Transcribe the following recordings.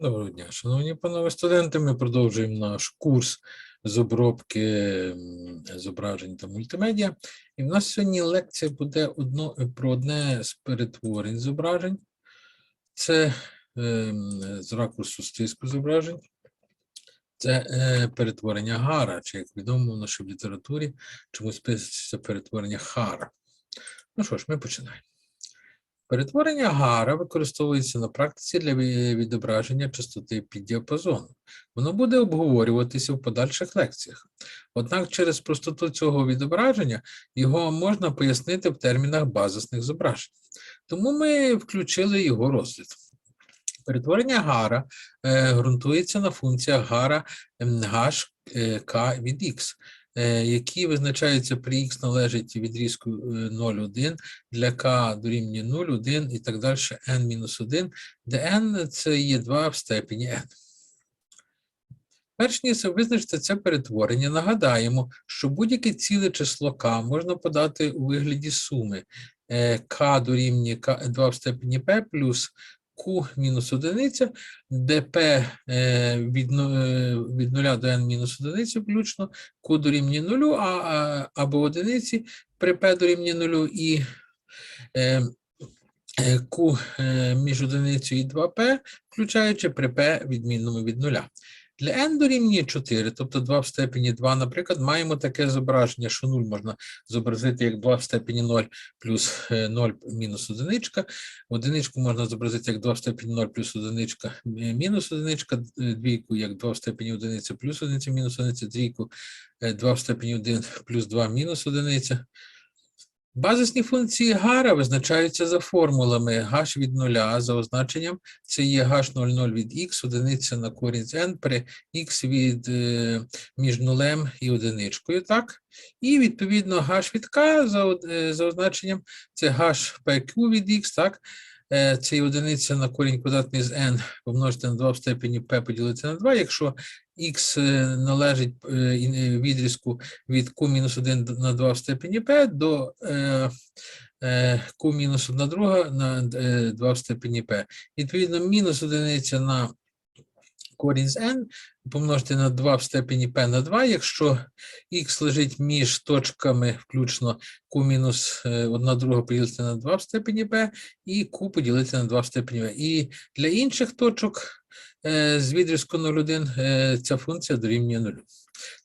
Доброго дня, шановні панове студенти. Ми продовжуємо наш курс з обробки зображень та мультимедіа. І в нас сьогодні лекція буде одно, про одне з перетворень зображень. Це ем, з ракурсу стиску зображень. Це е, перетворення Гара, чи як відомо в нашій літературі, чомусь пишеться перетворення Хара. Ну що ж, ми починаємо. Перетворення Гара використовується на практиці для відображення частоти піддіапазону. Воно буде обговорюватися в подальших лекціях. Однак через простоту цього відображення його можна пояснити в термінах базисних зображень. Тому ми включили його розгляд. Перетворення Гара е, ґрунтується на функціях Гара h е, k від x, е, які визначаються при x належить відрізку е, 0,1, для k дорівнює 0, 1 і так далі n-1, де n це є 2 в степені n. Перш ніж визначити це перетворення, нагадаємо, що будь-яке ціле число k можна подати у вигляді суми е, k дорівнює k 2 в степені p плюс q мінус одиниця, ДП е, від, е, від 0 до n мінус одиниці включно, q дорівнює 0 а, або одиниці при p дорівнює 0 і е, е, q між одиницею і 2p, включаючи при p відмінному від 0. Для n дорівнює 4, тобто 2 в степені 2, наприклад, маємо таке зображення, що 0 можна зобразити як 2 в степені 0 плюс е, 0 мінус одиничка. Одиничку можна зобразити як 2 в степені 0 плюс одиничка е, мінус одиничка, е, двійку як 2 в степені одиниця плюс одиниця мінус одиниця, двійку е, 2 в степені 1 плюс 2 мінус одиниця. Базисні функції Гара визначаються за формулами h від нуля за означенням це є h00 від x, одиниця на корінь з n при x від е, між нулем і одиничкою, так? І відповідно h від k за, е, за означенням це h pq від x, так? Е, Це є одиниця на корінь квадратний з n помножити на 2 в степені p поділити на 2, якщо x е, належить е, е, відрізку від q-1 на 2 в степені p до е, е, q-1 друга на е, 2 в степені p. Відповідно, мінус одиниця на корінь з n помножити на 2 в степені p на 2, якщо x лежить між точками включно q мінус 1 друга поділити на 2 в степені p і q поділити на 2 в степені p. І для інших точок е, з відрізку 0,1 е, ця функція дорівнює 0.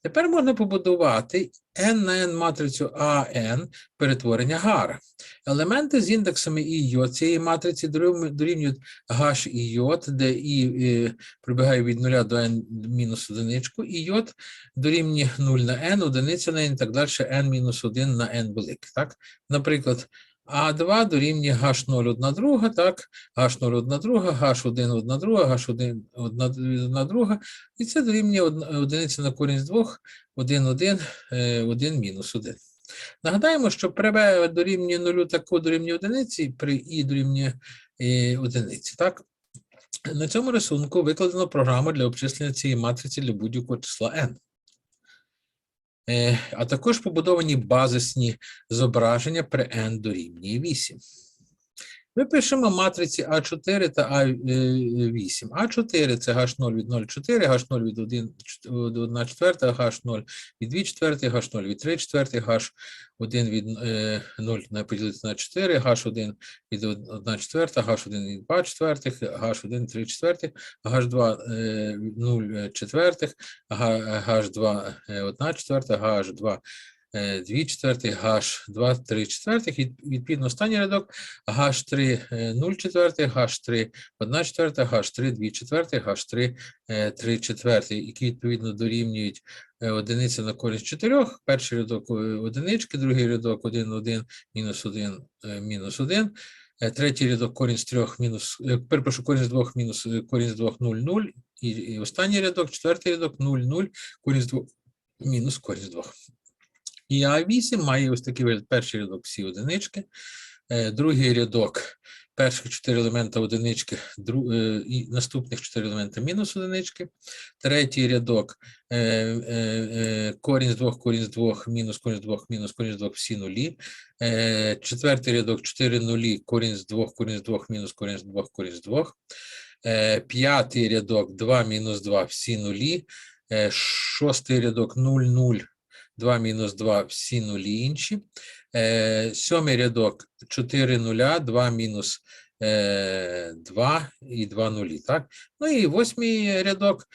Тепер можна побудувати n на n матрицю AN перетворення Гара. Елементи з індексами і Й цієї матриці дорівнюють H і J, де І е, прибігає від 0 до n мінус одиничку, і J дорівнює 0 на n, одиниця на n і так далі, n мінус 1 на n великий. Так? Наприклад, А2 дорівнює H0 одна друга, так, H0 одна друга, H1 одна друга, H1 одна, одна друга, і це дорівнює одиниця на корінь з двох, 1, 1, 1 мінус 1. Нагадаємо, що при b дорівнює 0 та q дорівнює одиниці, при і дорівнює е, одиниці. Так? На цьому рисунку викладено програму для обчислення цієї матриці для будь-якого числа n. Е, А також побудовані базисні зображення при n дорівнює 8. Ми пишемо матриці А4 та А8. А4 це H0 від 0,4, H0 від 1 від 1 четверта, H0 від 2 четверти, H0 від 3 четверти, H1 від е, 0 на поділити на 4, H1 від 1 четверта, H1 від 2 четвертих, H1 3 четвертих, H2 е, від 0 четвертих, H2 1 четверта, H2 2 четвертих, H2 3 четвертих, відповідно останній рядок H3 е, 0 четвертих, H3 1 четверта, H3 2 четвертих, H3 е, 3 четвертих, які відповідно дорівнюють е, одиниця на з 4, перший рядок е, одинички, другий рядок 1, 1, мінус 1, е, мінус 1, е, третій рядок корінь з 3, мінус, е, перепрошую, корінь з 2, мінус е, корінь з 2, 0, 0, і, останній рядок, четвертий рядок 0, 0, корінь з 2, мінус корінь з 2. І А8 має ось такий вигляд. Перший рядок всі одинички, е, другий рядок перших чотири елемента одинички, дру, е, і наступних чотири елемента мінус одинички, третій рядок е, корінь з двох, корінь з двох, мінус корінь з двох, мінус корінь з двох, всі нулі. Четвертий рядок чотири нулі, корінь з двох, корінь з двох, мінус корінь з двох, корінь з двох. П'ятий рядок 2 мінус 2 всі нулі. Шостий рядок 0, 0, 2 мінус 2 всі нулі інші. Е, Сьомий рядок 4 нуля, 2 мінус е, 2 і 2 нулі. Так? Ну і восьмий рядок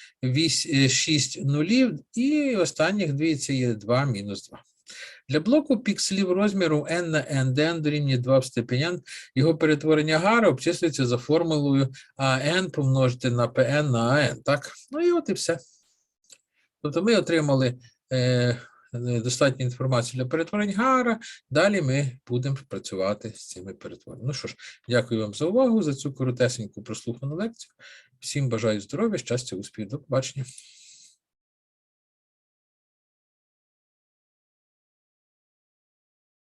6 нулів, і останніх дві це є 2 мінус 2. Для блоку пікселів розміру n на n, де n дорівнює 2 в степені n, його перетворення гара обчислюється за формулою AN помножити на PN на AN. Так? Ну і от і все. Тобто ми отримали е, достатньо інформації для перетворень гара. Далі ми будемо працювати з цими перетвореннями. Ну що ж, дякую вам за увагу, за цю коротесеньку прослухану лекцію. Всім бажаю здоров'я, щастя, успіхів. До побачення.